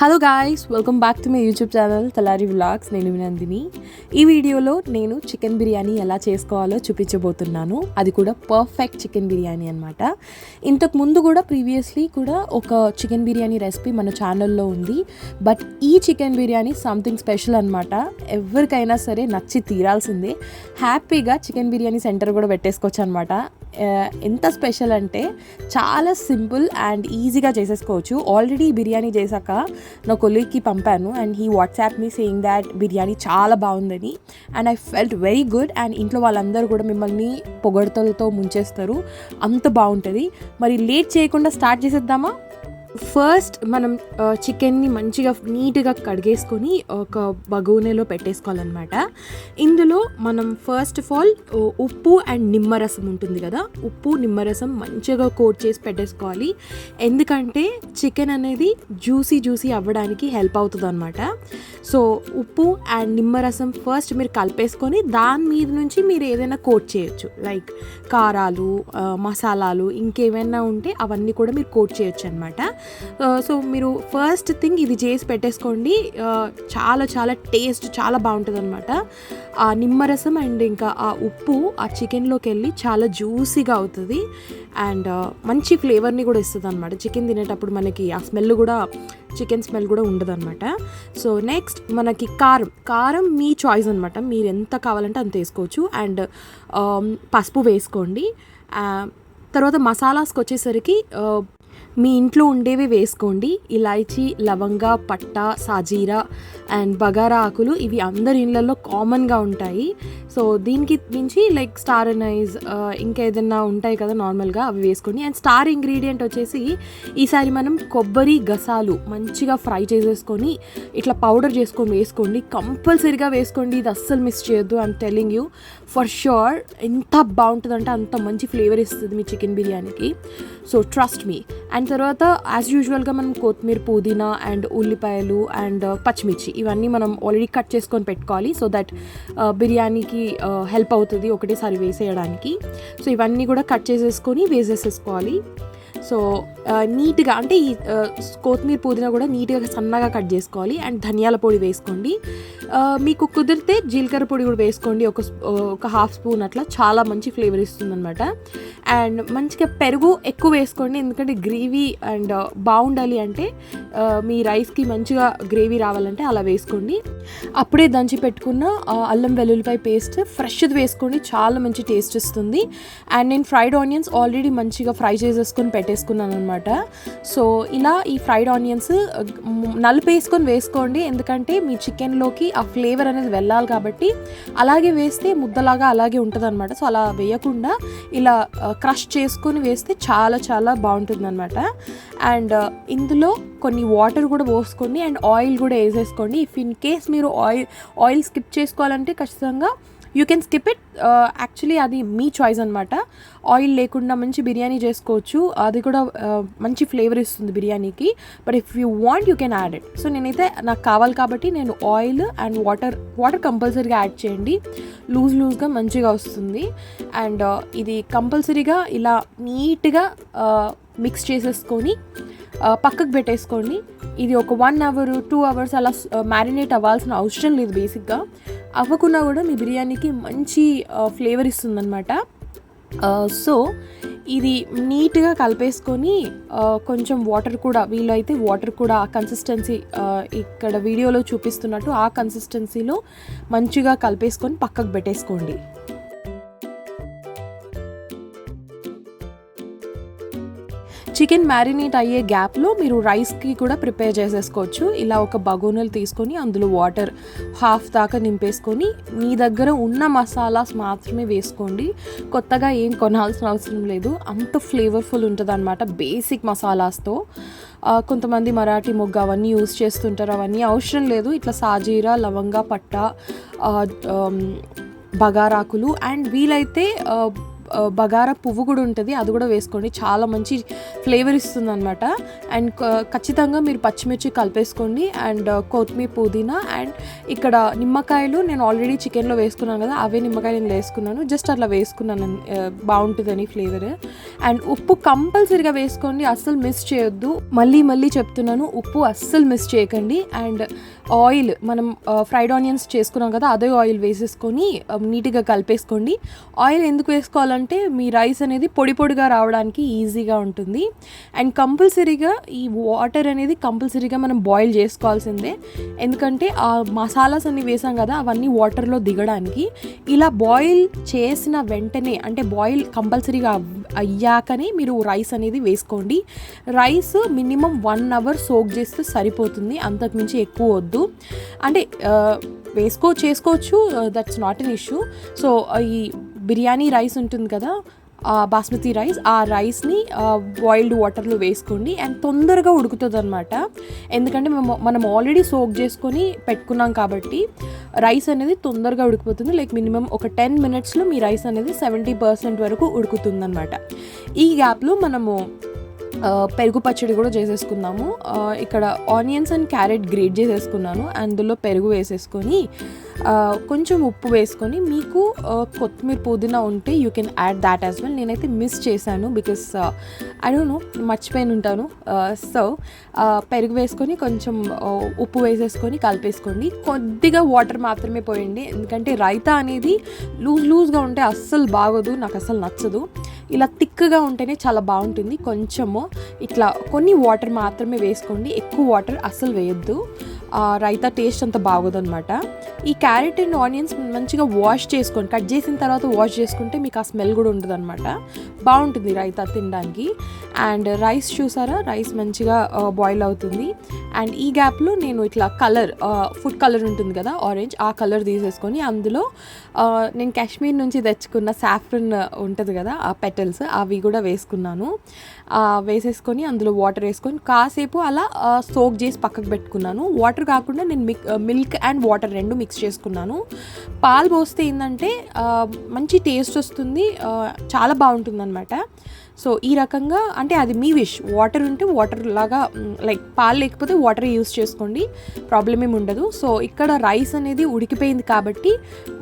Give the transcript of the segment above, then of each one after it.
Hello guys welcome back to my YouTube channel Talari vlogs నేను వినందిని. ఈ వీడియోలో నేను చికెన్ బిర్యానీ ఎలా చేసుకోవాలో చూపించబోతున్నాను. అది కూడా పర్ఫెక్ట్ చికెన్ బిర్యానీ అనమాట ఇంతకు ముందు కూడా ప్రీవియస్లీ కూడా ఒక చికెన్ బిర్యానీ రెసిపీ మన ఛానల్లో ఉంది. బట్ ఈ చికెన్ బిర్యానీ సంథింగ్ స్పెషల్ అనమాట ఎవరికైనా సరే నచ్చి తీరాల్సిందే. హ్యాపీగా చికెన్ బిర్యానీ సెంటర్ కూడా పెట్టేసుకోవచ్చు అనమాట ఎంత స్పెషల్ అంటే చాలా సింపుల్ అండ్ ఈజీగా చేసేసుకోవచ్చు. ఆల్రెడీ బిర్యానీ చేశాక నా కొలీగ్కి పంపాను and he WhatsApp me saying that biryani చాలా బాగుందని and I felt very good and ఇంట్లో వాళ్ళందరూ కూడా మిమ్మల్ని పొగడతలతో ముంచేస్తారు. అంత బాగుంటుంది. మరి లేట్ చేయకుండా స్టార్ట్ చేసేద్దామా? ఫస్ట్ మనం చికెన్ని మంచిగా నీట్గా కడిగేసుకొని ఒక బగోనెలో పెట్టేసుకోవాలన్నమాట. ఇందులో మనం ఫస్ట్ ఆఫ్ ఆల్ ఉప్పు అండ్ నిమ్మరసం ఉంటుంది కదా ఉప్పు నిమ్మరసం మంచిగా కోట్ చేసి పెట్టేసుకోవాలి. ఎందుకంటే చికెన్ అనేది జ్యూసీ జ్యూసీ అవ్వడానికి హెల్ప్ అవుతుంది అనమాట సో ఉప్పు అండ్ నిమ్మరసం ఫస్ట్ మీరు కలిపేసుకొని దాని మీద నుంచి మీరు ఏదైనా కోట్ చేయొచ్చు. లైక్ కారాలు మసాలాలు ఇంకేమైనా ఉంటే అవన్నీ కూడా మీరు కోట్ చేయొచ్చు అనమాట సో మీరు ఫస్ట్ థింగ్ ఇది చేసి పెట్టేసుకోండి. చాలా చాలా టేస్ట్ చాలా బాగుంటుంది అనమాట ఆ నిమ్మరసం అండ్ ఇంకా ఆ ఉప్పు ఆ చికెన్లోకి వెళ్ళి చాలా జ్యూసీగా అవుతుంది. అండ్ మంచి ఫ్లేవర్ని కూడా ఇస్తుంది అనమాట చికెన్ తినేటప్పుడు మనకి ఆ స్మెల్ కూడా చికెన్ స్మెల్ కూడా ఉండదు అనమాట సో నెక్స్ట్ మనకి కారం. కారం మీ చాయిస్ అనమాట మీరు ఎంత కావాలంటే అంత వేసుకోవచ్చు. అండ్ పసుపు వేసుకోండి. తర్వాత మసాలాస్కి వచ్చేసరికి మీ ఇంట్లో ఉండేవి వేసుకోండి. ఇలాయచి లవంగ పట్ట సాజీరా అండ్ బగారా ఆకులు ఇవి అందరి ఇళ్ళల్లో కామన్గా ఉంటాయి. సో దీనికి మించి లైక్ స్టార్ అనైజ్ ఇంకా ఏదైనా ఉంటాయి కదా నార్మల్గా అవి వేసుకోండి. అండ్ స్టార్ ఇంగ్రీడియంట్ వచ్చేసి ఈసారి మనం కొబ్బరి గసాలు మంచిగా ఫ్రై చేసేసుకొని ఇట్లా పౌడర్ చేసుకొని వేసుకోండి. కంపల్సరీగా వేసుకోండి. ఇది అస్సలు మిస్ చేయొద్దు. I'm telling you for sure ఎంత బాగుంటుందంటే అంత మంచి ఫ్లేవర్ ఇస్తుంది మీ చికెన్ బిర్యానీకి. సో ట్రస్ట్ మీ అండ్ తర్వాత యాజ్ యూజువల్గా మనం కొత్తిమీర పుదీనా అండ్ ఉల్లిపాయలు అండ్ uh, పచ్చిమిర్చి ఇవన్నీ మనం ఆల్రెడీ కట్ చేసుకొని పెట్టుకోవాలి సో దట్ uh, బిర్యానీకి uh, హెల్ప్ అవుతుంది ఒకటేసారి వేసేయడానికి. సో ఇవన్నీ కూడా కట్ చేసేసుకొని వేసేసేసుకోవాలి. సో నీట్గా అంటే ఈ కొత్తిమీర పుదీనా కూడా నీట్గా సన్నగా కట్ చేసుకోవాలి. అండ్ ధనియాల పొడి వేసుకోండి. మీకు కుదిరితే జీలకర్ర పొడి కూడా వేసుకోండి. ఒక ఒక హాఫ్ స్పూన్ అట్లా. చాలా మంచి ఫ్లేవర్ ఇస్తుంది అనమాట అండ్ మంచిగా పెరుగు ఎక్కువ వేసుకోండి. ఎందుకంటే గ్రేవీ అండ్ బాగుండాలి అంటే మీ రైస్కి మంచిగా గ్రేవీ రావాలంటే అలా వేసుకోండి. అప్పుడే దంచి పెట్టుకున్న అల్లం వెల్లుల్లిపాయ పేస్ట్ ఫ్రెష్ది వేసుకోండి. చాలా మంచి టేస్ట్ ఇస్తుంది. అండ్ నేను ఫ్రైడ్ ఆనియన్స్ ఆల్రెడీ మంచిగా ఫ్రై చేసేసుకొని పెట్టేసుకున్నాను అనమాట సో ఇలా ఈ ఫ్రైడ్ ఆనియన్స్ నలుపు వేసుకొని వేసుకోండి. ఎందుకంటే మీ చికెన్లోకి ఆ ఫ్లేవర్ అనేది వెళ్ళాలి కాబట్టి అలాగే వేస్తే ముద్దలాగా అలాగే ఉంటుంది అనమాట సో అలా వేయకుండా ఇలా క్రష్ చేసుకొని వేస్తే చాలా చాలా బాగుంటుంది అనమాట అండ్ ఇందులో కొన్ని వాటర్ కూడా పోసుకోండి. అండ్ ఆయిల్ కూడా వేసేసుకోండి. ఇఫ్ ఇన్ కేస్ మీరు ఆయిల్ ఆయిల్ స్కిప్ చేసుకోవాలంటే ఖచ్చితంగా you can skip it. Uh, actually అది మీ చాయిస్ అనమాట ఆయిల్ లేకుండా మంచి బిర్యానీ చేసుకోవచ్చు. అది కూడా uh, మంచి ఫ్లేవర్ ఇస్తుంది బిర్యానీకి. But if you want you can add it so నేనైతే నాకు కావాలి కాబట్టి నేను ఆయిల్ అండ్ వాటర్ వాటర్ కంపల్సరీగా యాడ్ చేయండి. లూజ్ లూజ్గా మంచిగా వస్తుంది. అండ్ uh, ఇది కంపల్సరీగా ఇలా నీట్గా మిక్స్ చేసేసుకొని పక్కకు పెట్టేసుకోండి. ఇది ఒక వన్ అవర్ టూ అవర్స్ అలా మ్యారినేట్ అవ్వాల్సిన అవసరం లేదు బేసిక్గా అవ్వకుండా కూడా మీ బిర్యానీకి మంచి ఫ్లేవర్ ఇస్తుందనమాట సో ఇది నీట్గా కలిపేసుకొని కొంచెం వాటర్ కూడా వీలైతే వాటర్ కూడా ఆ కన్సిస్టెన్సీ ఇక్కడ వీడియోలో చూపిస్తున్నట్టు ఆ కన్సిస్టెన్సీలో మంచిగా కలిపేసుకొని పక్కకు పెట్టేసుకోండి. చికెన్ మ్యారినేట్ అయ్యే గ్యాప్లో మీరు రైస్కి కూడా ప్రిపేర్ చేసేసుకోవచ్చు. ఇలా ఒక బగోనలు తీసుకొని అందులో వాటర్ హాఫ్ దాకా నింపేసుకొని మీ దగ్గర ఉన్న మసాలాస్ మాత్రమే వేసుకోండి. కొత్తగా ఏం కొనాల్సిన అవసరం లేదు. అంత ఫ్లేవర్ఫుల్ ఉంటుంది అనమాట బేసిక్ మసాలాస్తో. కొంతమంది మరాఠీ మొగ్గ అవన్నీ యూస్ చేస్తుంటారు. అవన్నీ అవసరం లేదు. ఇట్లా సాజీరా లవంగా పట్ట బగారాకులు అండ్ వీలైతే బగారా పువ్వు కూడా ఉంటుంది అది కూడా వేసుకోండి. చాలా మంచి ఫ్లేవర్ ఇస్తుంది అనమాట అండ్ ఖచ్చితంగా మీరు పచ్చిమిర్చి కలిపేసుకోండి అండ్ కొత్తిమీర పుదీనా అండ్ ఇక్కడ నిమ్మకాయలు నేను ఆల్రెడీ చికెన్లో వేసుకున్నాను కదా అవే నిమ్మకాయలు నేను వేసుకున్నాను. జస్ట్ అట్లా వేసుకున్నాను బాగుంటుందని ఫ్లేవర్. అండ్ ఉప్పు కంపల్సరీగా వేసుకోండి అస్సలు మిస్ చేయొద్దు. మళ్ళీ మళ్ళీ చెప్తున్నాను ఉప్పు అస్సలు మిస్ చేయకండి. అండ్ ఆయిల్ మనం ఫ్రైడ్ ఆనియన్స్ చేసుకున్నాం కదా అదే ఆయిల్ వేసేసుకొని నీట్గా కలిపేసుకోండి. ఆయిల్ ఎందుకు వేసుకోవాలంటే మీ రైస్ అనేది పొడి పొడిగా రావడానికి ఈజీగా ఉంటుంది. అండ్ కంపల్సరీగా ఈ వాటర్ అనేది కంపల్సరీగా మనం బాయిల్ చేసుకోవాల్సిందే. ఎందుకంటే ఆ మసాలాస్ అన్ని వేసాం కదా అవన్నీ వాటర్లో దిగడానికి. ఇలా బాయిల్ చేసిన వెంటనే అంటే బాయిల్ కంపల్సరీగా అయ్యాకనే మీరు రైస్ అనేది వేసుకోండి. Rice minimum one hour soak చేస్తే సరిపోతుంది అంతకుమించి ఎక్కువ వద్దు. అంటే వేసుకో చేసుకోవచ్చు that's not an issue so ఈ బిర్యానీ రైస్ ఉంటుంది కదా ఆ బాస్మతి రైస్ ఆ రైస్ని బాయిల్డ్ వాటర్లో వేసుకోండి. అండ్ తొందరగా ఉడుకుతుంది అనమాట ఎందుకంటే మేము మనం ఆల్రెడీ సోక్ చేసుకొని పెట్టుకున్నాం కాబట్టి రైస్ అనేది తొందరగా ఉడికిపోతుంది. లైక్ మినిమం ఒక టెన్ మినిట్స్లో మీ రైస్ అనేది సెవెంటీ పర్సెంట్ వరకు ఉడుకుతుంది అనమాట ఈ గ్యాప్లో మనము పెరుగు పచ్చడి కూడా చేసేసుకుందాము. ఇక్కడ ఆనియన్స్ అండ్ క్యారెట్ గ్రేట్ చేసేసుకున్నాను. అందులో పెరుగు వేసేసుకొని కొంచెం ఉప్పు వేసుకొని మీకు కొత్తిమీర పుదీనా ఉంటే you can add that as well నేనైతే మిస్ చేశాను బికాస్ ఐ డోంట్ నో మర్చిపోయిన ఉంటాను. సో పెరుగు వేసుకొని కొంచెం ఉప్పు వేసేసుకొని కలిపేసుకోండి. కొద్దిగా వాటర్ మాత్రమే పోయండి. ఎందుకంటే రైతా అనేది లూజ్ లూజ్గా ఉంటే అస్సలు బాగోదు నాకు అస్సలు నచ్చదు. ఇలా థిక్గా ఉంటేనే చాలా బాగుంటుంది. కొంచెము ఇట్లా కొన్ని వాటర్ మాత్రమే వేసుకోండి. ఎక్కువ వాటర్ అస్సలు వేయొద్దు. రైతా టేస్ట్ అంత బాగోదనమాట ఈ క్యారెట్ అండ్ ఆనియన్స్ మంచిగా వాష్ చేసుకోండి. కట్ చేసిన తర్వాత వాష్ చేసుకుంటే మీకు ఆ స్మెల్ కూడా ఉండదు అనమాట బాగుంటుంది రైతా తినడానికి. అండ్ రైస్ చూసారా? రైస్ మంచిగా బాయిల్ అవుతుంది. అండ్ ఈ గ్యాప్లో నేను ఇట్లా కలర్ ఫుడ్ కలర్ ఉంటుంది కదా ఆరెంజ్ ఆ కలర్ తీసేసుకొని అందులో నేను కాశ్మీర్ నుంచి తెచ్చుకున్న సాఫ్రన్ ఉంటుంది కదా ఆ పెటల్స్ అవి కూడా వేసుకున్నాను. వేసేసుకొని అందులో వాటర్ వేసుకొని కాసేపు అలా సోక్ చేసి పక్కకు పెట్టుకున్నాను. వాటర్ వాటర్ కాకుండా నేను మిల్క్ అండ్ వాటర్ రెండు మిక్స్ చేసుకున్నాను. పాలు పోస్తే ఏంటంటే uh, మంచి టేస్ట్ వస్తుంది uh, చాలా బాగుంటుంది అనమాట సో ఈ రకంగా అంటే అది మీ విష్ వాటర్ ఉంటే వాటర్ లాగా mm, లైక్ పాలు లేకపోతే వాటర్ యూస్ చేసుకోండి ప్రాబ్లం ఏమి ఉండదు. సో ఇక్కడ రైస్ అనేది ఉడికిపోయింది కాబట్టి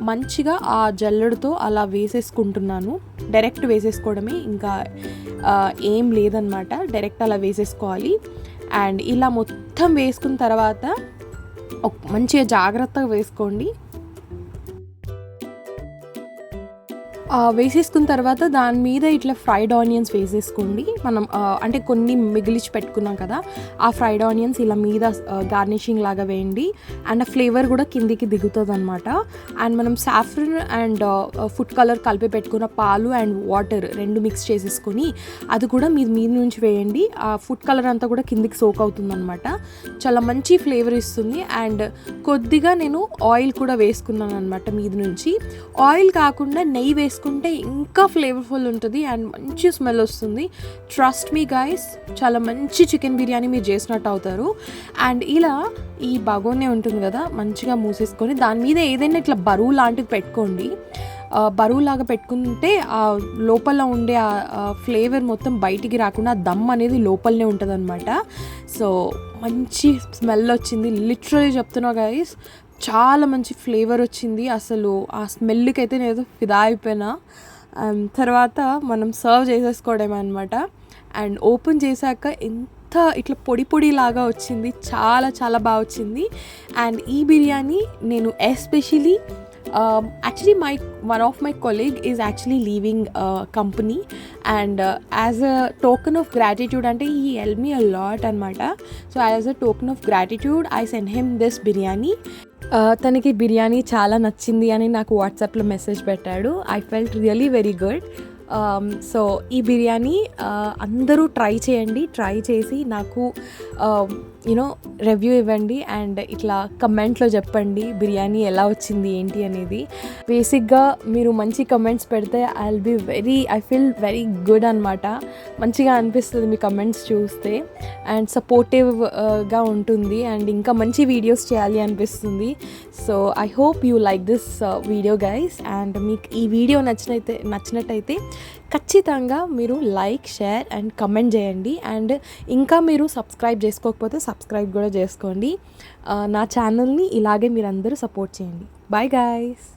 మంచిగా ఆ జల్లెడతో అలా వేసేసుకుంటున్నాను. డైరెక్ట్ వేసేసుకోవడమే ఇంకా uh, ఏం లేదనమాట డైరెక్ట్ అలా వేసేసుకోవాలి. అండ్ ఇలా మొత్తం వేసుకున్న తర్వాత మంచిగా జాగ్రత్తగా వేసుకోండి. వేసేసుకున్న తర్వాత దాని మీద ఇట్లా ఫ్రైడ్ ఆనియన్స్ వేసేసుకోండి. మనం అంటే కొన్ని మిగిలిచి పెట్టుకున్నాం కదా ఆ ఫ్రైడ్ ఆనియన్స్ ఇలా మీద గార్నిషింగ్ లాగా వేయండి. అండ్ ఆ ఫ్లేవర్ కూడా కిందికి దిగుతుంది అనమాట అండ్ మనం సాఫ్రన్ అండ్ ఫుడ్ కలర్ కలిపి పెట్టుకున్న పాలు అండ్ వాటర్ రెండు మిక్స్ చేసేసుకొని అది కూడా మీ మీద నుంచి వేయండి. ఆ ఫుడ్ కలర్ అంతా కూడా కిందికి సోక్ అవుతుంది అనమాట చాలా మంచి ఫ్లేవర్ ఇస్తుంది. అండ్ కొద్దిగా నేను ఆయిల్ కూడా వేసుకున్నాను అనమాట మీద నుంచి. ఆయిల్ కాకుండా నెయ్యి వేసుకుంటే ఇంకా ఫ్లేవర్ఫుల్ ఉంటుంది అండ్ మంచి స్మెల్ వస్తుంది. ట్రస్ట్ మీ గైస్ చాలా మంచి చికెన్ బిర్యానీ మీరు చేసినట్టు అవుతారు. అండ్ ఇలా ఈ బగోనే ఉంటుంది కదా మంచిగా మూసేసుకొని దాని మీద ఏదైనా ఇట్లా బరువు లాంటిది పెట్టుకోండి. బరువు బరువులాగా పెట్టుకుంటే ఆ లోపల ఉండే ఆ ఫ్లేవర్ మొత్తం బయటికి రాకుండా దమ్ అనేది లోపలనే ఉంటుంది అనమాట సో మంచి స్మెల్ వచ్చింది. లిటరలీ చెప్తున్నా గైస్ చాలా మంచి ఫ్లేవర్ వచ్చింది. అసలు ఆ స్మెల్కి అయితే నేను ఫిదా అయిపోయినా. అండ్ తర్వాత మనం సర్వ్ చేసేసుకోవడమే అనమాట అండ్ ఓపెన్ చేశాక ఎంత ఇట్లా పొడి పొడి లాగా వచ్చింది. చాలా చాలా బాగా వచ్చింది. అండ్ ఈ బిర్యానీ నేను especially actually my one of my colleague is actually leaving company. And as a token of gratitude అంటే ఈ హెల్ మీ అ లాట్ అనమాట so as a token of gratitude I send him this biryani. తనకి బిర్యానీ చాలా నచ్చింది అని నాకు వాట్సాప్లో message పెట్టాడు. I felt really very good Um, so ఈ బిర్యానీ uh, అందరూ ట్రై చేయండి. ట్రై చేసి నాకు um, యూనో రివ్యూ ఇవ్వండి అండ్ ఇట్లా కమెంట్లో చెప్పండి బిర్యానీ ఎలా వచ్చింది ఏంటి అనేది. బేసిక్గా మీరు మంచి కమెంట్స్ పెడితే I will be very I feel very good అనమాట మంచిగా అనిపిస్తుంది మీ కమెంట్స్ చూస్తే అండ్ సపోర్టివ్గా uh, ఉంటుంది అండ్ ఇంకా మంచి వీడియోస్ చేయాలి అనిపిస్తుంది. So I hope you like this video guys and మీకు ఈ వీడియో నచ్చినైతే నచ్చినట్టయితే ఖచ్చితంగా మీరు లైక్ షేర్ అండ్ కమెంట్ చేయండి. అండ్ ఇంకా మీరు సబ్స్క్రైబ్ చేసుకోకపోతే సబ్స్క్రైబ్ కూడా చేసుకోండి. నా ఛానల్ని ఇలాగే మీరు అందరూ సపోర్ట్ చేయండి. Bye guys